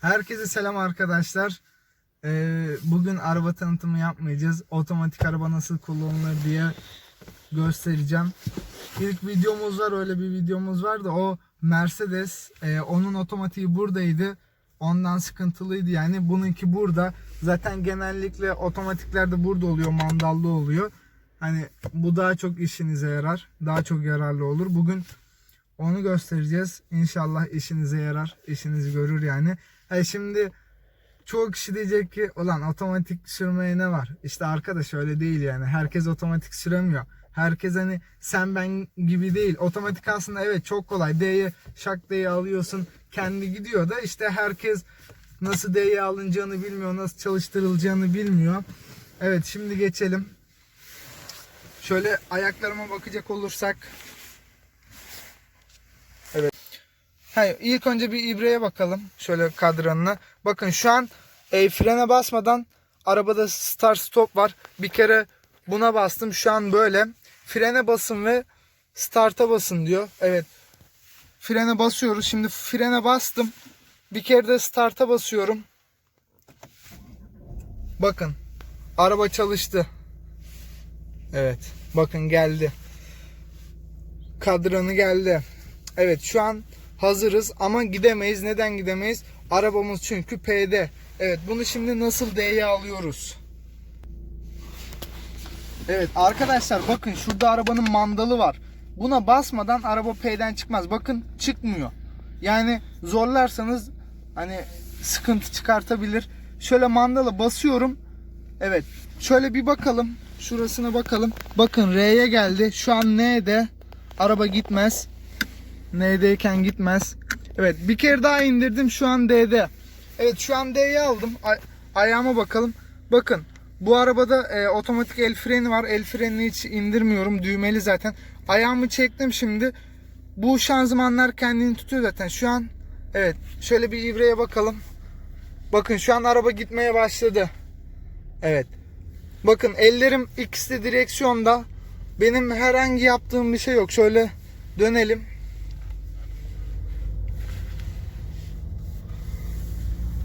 Herkese selam arkadaşlar. Ee, bugün araba tanıtımı yapmayacağız. Otomatik araba nasıl kullanılır diye göstereceğim. İlk videomuz var öyle bir videomuz var da o Mercedes. Ee, onun otomatiği buradaydı. Ondan sıkıntılıydı yani. Bununki burada. Zaten genellikle otomatiklerde burada oluyor. Mandalda oluyor. Hani bu daha çok işinize yarar. Daha çok yararlı olur. Bugün onu göstereceğiz. İnşallah işinize yarar. işinizi görür yani. E şimdi çoğu kişi diyecek ki ulan otomatik sürmeye ne var? İşte arkadaş öyle değil yani. Herkes otomatik süremiyor. Herkes hani sen ben gibi değil. Otomatik aslında evet çok kolay. D'ye şak D'yi alıyorsun. Kendi gidiyor da işte herkes nasıl D'ye alınacağını bilmiyor. Nasıl çalıştırılacağını bilmiyor. Evet şimdi geçelim. Şöyle ayaklarıma bakacak olursak Hayır, ilk önce bir ibreye bakalım. Şöyle kadranına. Bakın şu an e, frene basmadan arabada start stop var. Bir kere buna bastım. Şu an böyle. Frene basın ve start'a basın diyor. Evet. Frene basıyoruz. Şimdi frene bastım. Bir kere de start'a basıyorum. Bakın. Araba çalıştı. Evet. Bakın geldi. Kadranı geldi. Evet şu an hazırız ama gidemeyiz. Neden gidemeyiz? Arabamız çünkü P'de. Evet bunu şimdi nasıl D'ye alıyoruz? Evet arkadaşlar bakın şurada arabanın mandalı var. Buna basmadan araba P'den çıkmaz. Bakın çıkmıyor. Yani zorlarsanız hani sıkıntı çıkartabilir. Şöyle mandala basıyorum. Evet. Şöyle bir bakalım. Şurasına bakalım. Bakın R'ye geldi. Şu an N'de. Araba gitmez. N'deyken gitmez. Evet bir kere daha indirdim şu an D'de. Evet şu an D'ye aldım. Ay- ayağıma bakalım. Bakın bu arabada e, otomatik el freni var. El frenini hiç indirmiyorum. Düğmeli zaten. Ayağımı çektim şimdi. Bu şanzımanlar kendini tutuyor zaten. Şu an evet şöyle bir ibreye bakalım. Bakın şu an araba gitmeye başladı. Evet. Bakın ellerim ikisi de direksiyonda. Benim herhangi yaptığım bir şey yok. Şöyle dönelim.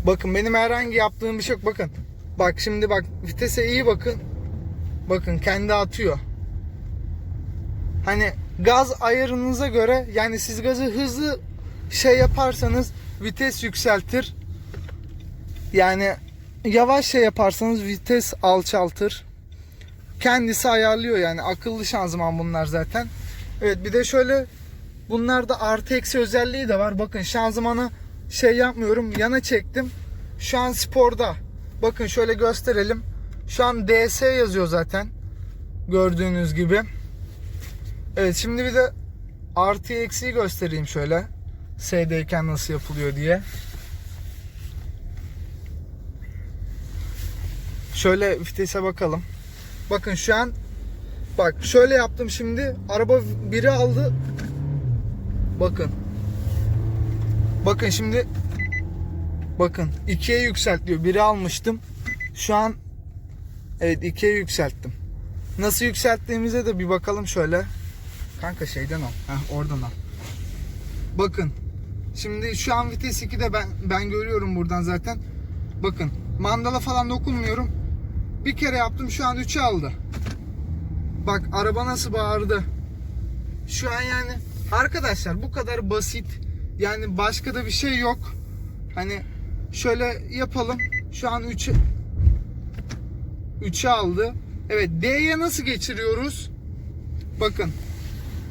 Bakın benim herhangi yaptığım bir şey yok. Bakın. Bak şimdi bak vitese iyi bakın. Bakın kendi atıyor. Hani gaz ayarınıza göre yani siz gazı hızlı şey yaparsanız vites yükseltir. Yani yavaş şey yaparsanız vites alçaltır. Kendisi ayarlıyor yani akıllı şanzıman bunlar zaten. Evet bir de şöyle bunlarda artı eksi özelliği de var. Bakın şanzımanı şey yapmıyorum yana çektim. Şu an sporda. Bakın şöyle gösterelim. Şu an DS yazıyor zaten. Gördüğünüz gibi. Evet şimdi bir de artı eksiği göstereyim şöyle. S'deyken nasıl yapılıyor diye. Şöyle vitese bakalım. Bakın şu an bak şöyle yaptım şimdi. Araba biri aldı. Bakın. Bakın şimdi bakın ikiye yükseltiyor. Biri almıştım. Şu an evet ikiye yükselttim. Nasıl yükselttiğimize de bir bakalım şöyle. Kanka şeyden al. Heh, oradan al. Bakın. Şimdi şu an vites 2'de ben ben görüyorum buradan zaten. Bakın mandala falan dokunmuyorum. Bir kere yaptım şu an 3'e aldı. Bak araba nasıl bağırdı. Şu an yani arkadaşlar bu kadar basit. Yani başka da bir şey yok. Hani şöyle yapalım. Şu an 3'e 3'e aldı. Evet D'ye nasıl geçiriyoruz? Bakın.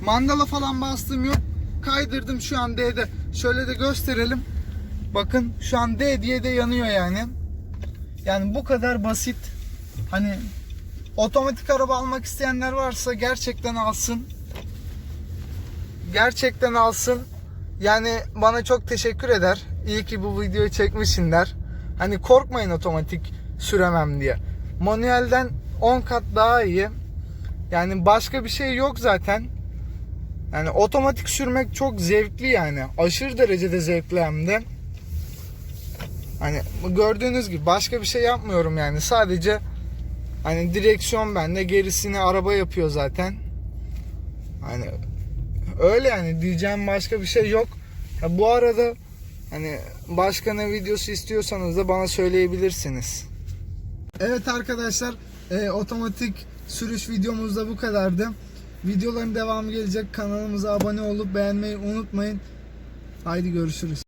Mandala falan bastığım yok. Kaydırdım şu an D'de. Şöyle de gösterelim. Bakın şu an D diye de yanıyor yani. Yani bu kadar basit. Hani otomatik araba almak isteyenler varsa gerçekten alsın. Gerçekten alsın. Yani bana çok teşekkür eder. İyi ki bu videoyu çekmişsinler. Hani korkmayın otomatik süremem diye. Manuelden 10 kat daha iyi. Yani başka bir şey yok zaten. Yani otomatik sürmek çok zevkli yani. Aşırı derecede zevkli hem de. Hani gördüğünüz gibi başka bir şey yapmıyorum yani. Sadece hani direksiyon bende, gerisini araba yapıyor zaten. Hani öyle yani diyeceğim başka bir şey yok. Ya bu arada Hani başka ne videosu istiyorsanız da bana söyleyebilirsiniz. Evet arkadaşlar e, otomatik sürüş videomuz da bu kadardı. Videoların devamı gelecek. Kanalımıza abone olup beğenmeyi unutmayın. Haydi görüşürüz.